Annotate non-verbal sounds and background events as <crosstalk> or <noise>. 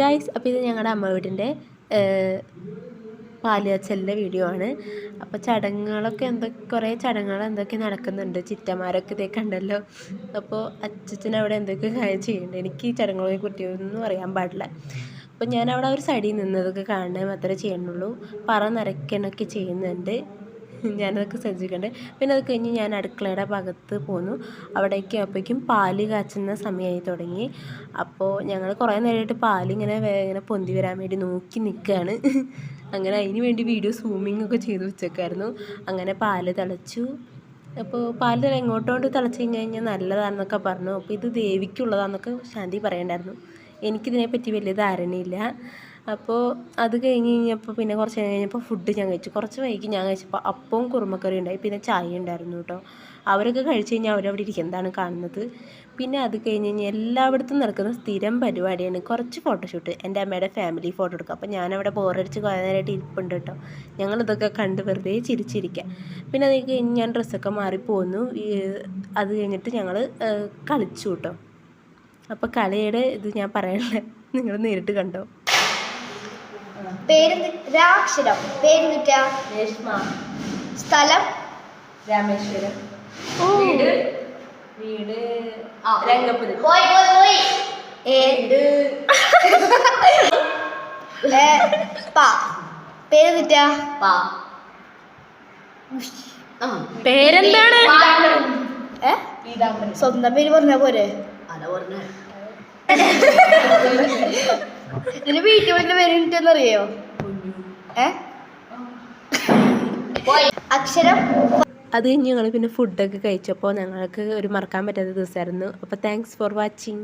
Guys അപ്പോൾ ഇത് ഞങ്ങളുടെ അമ്മ വീടിന്റെ പാലുകാച്ചലിന്റെ വീഡിയോ ആണ്. അപ്പോൾ ചടങ്ങുകളൊക്കെ എന്തൊക്കെ കുറേ ചടങ്ങുകൾ എന്തൊക്കെ നടക്കുന്നുണ്ട് ചിറ്റമാരൊക്കെ ഇതേ കണ്ടല്ലോ. അപ്പോൾ അച്ഛൻ അവിടെ എന്തൊക്കെ കാര്യം ചെയ്യുന്നുണ്ട് എനിക്ക് ഈ ചടങ്ങുകളെ കുറിച്ച് ഒന്നും അറിയാൻ പാടില്ല. അപ്പോൾ ഞാൻ അവിടെ ഒരു സൈഡിൽ നിന്നതൊക്കെ കാണുന്നത് മാത്രമേ ചെയ്യുന്നുള്ളൂ. പറ നിറയ്ക്കണൊക്കെ ചെയ്യുന്നുണ്ട്. <laughs> ഞാനതൊക്കെ ശ്രദ്ധിക്കേണ്ടത് പിന്നെ അത് കഴിഞ്ഞ് ഞാൻ അടുക്കളയുടെ ഭാഗത്ത് പോന്നു. അവിടേക്ക് അപ്പോഴേക്കും പാൽ കാച്ചുന്ന സമയമായി തുടങ്ങി. അപ്പോൾ ഞങ്ങൾ കുറേ നേരമായിട്ട് പാലിങ്ങനെ ഇങ്ങനെ പൊന്തി വരാൻ വേണ്ടി നോക്കി നിൽക്കുകയാണ്. <laughs> അങ്ങനെ അതിന് വേണ്ടി വീഡിയോ സൂമിങ് ഒക്കെ ചെയ്ത് വെച്ചേക്കായിരുന്നു. അങ്ങനെ പാൽ തിളച്ചു. അപ്പോൾ പാൽ എങ്ങോട്ടോണ്ട് തിളച്ച് കഴിഞ്ഞ് കഴിഞ്ഞാൽ നല്ലതാണെന്നൊക്കെ പറഞ്ഞു. അപ്പോൾ ഇത് ദേവിക്കുള്ളതാണെന്നൊക്കെ ശാന്തി പറയണ്ടായിരുന്നു. എനിക്കിതിനെപ്പറ്റി വലിയ ധാരണയില്ല. അപ്പോൾ അത് കഴിഞ്ഞ് കഴിഞ്ഞപ്പോൾ പിന്നെ കുറച്ച് കഴിഞ്ഞപ്പോൾ ഫുഡ് ഞാൻ കഴിച്ചു. കുറച്ച് വൈകി ഞാൻ കഴിച്ചപ്പോൾ അപ്പവും കുറുമക്കറി ഉണ്ടായി. പിന്നെ ചായ ഉണ്ടായിരുന്നു കേട്ടോ. അവരൊക്കെ കഴിച്ച് കഴിഞ്ഞാൽ അവരവിടെ ഇരിക്കുന്നതാണ് കാണുന്നത്? പിന്നെ അത് കഴിഞ്ഞ് കഴിഞ്ഞാൽ എല്ലായിടത്തും നടക്കുന്ന സ്ഥിരം പരിപാടിയാണ് കുറച്ച് ഫോട്ടോഷൂട്ട് എന്റെ അമ്മയുടെ ഫാമിലി ഫോട്ടോ എടുക്കുക അപ്പോൾ ഞാനവിടെ ബോറടിച്ച് കുറേ നേരമായിട്ട് ഇരിപ്പുണ്ട് കേട്ടോ. ഞങ്ങളിതൊക്കെ കണ്ട് വെറുതെ ചിരിച്ചിരിക്കുക പിന്നെ അത് കഴിഞ്ഞ് ഞാൻ ഡ്രസ്സൊക്കെ മാറിപ്പോന്നു അത് കഴിഞ്ഞിട്ട് ഞങ്ങൾ കളിച്ചു കേട്ടോ. അപ്പോൾ കളിയുടെ ഇത് ഞാൻ പറയാനില്ല നിങ്ങൾ നേരിട്ട് കണ്ടോ? പേര് രാക്ഷരം. പേര് കിട്ടാ രേഷ്മ. സ്ഥലം? രാമേശ്വരം. വീട്? വീട്. പോയി പോയി പോയി. പാ. പേരെന്താണ്? സ്വന്തം പേര് പറഞ്ഞ പോരെ? ഇതിന് വീട്ടിൽ വീട്ടിൽ പേര് കിട്ടിയെന്നറിയോ ഏ? അക്ഷരം അത് കഴിഞ്ഞ് ഞങ്ങൾ പിന്നെ ഫുഡൊക്കെ കഴിച്ചപ്പോൾ ഞങ്ങൾക്ക് ഒരു മറക്കാൻ പറ്റാത്ത ദിവസമായിരുന്നു. അപ്പോൾ താങ്ക്സ് ഫോർ വാച്ചിങ്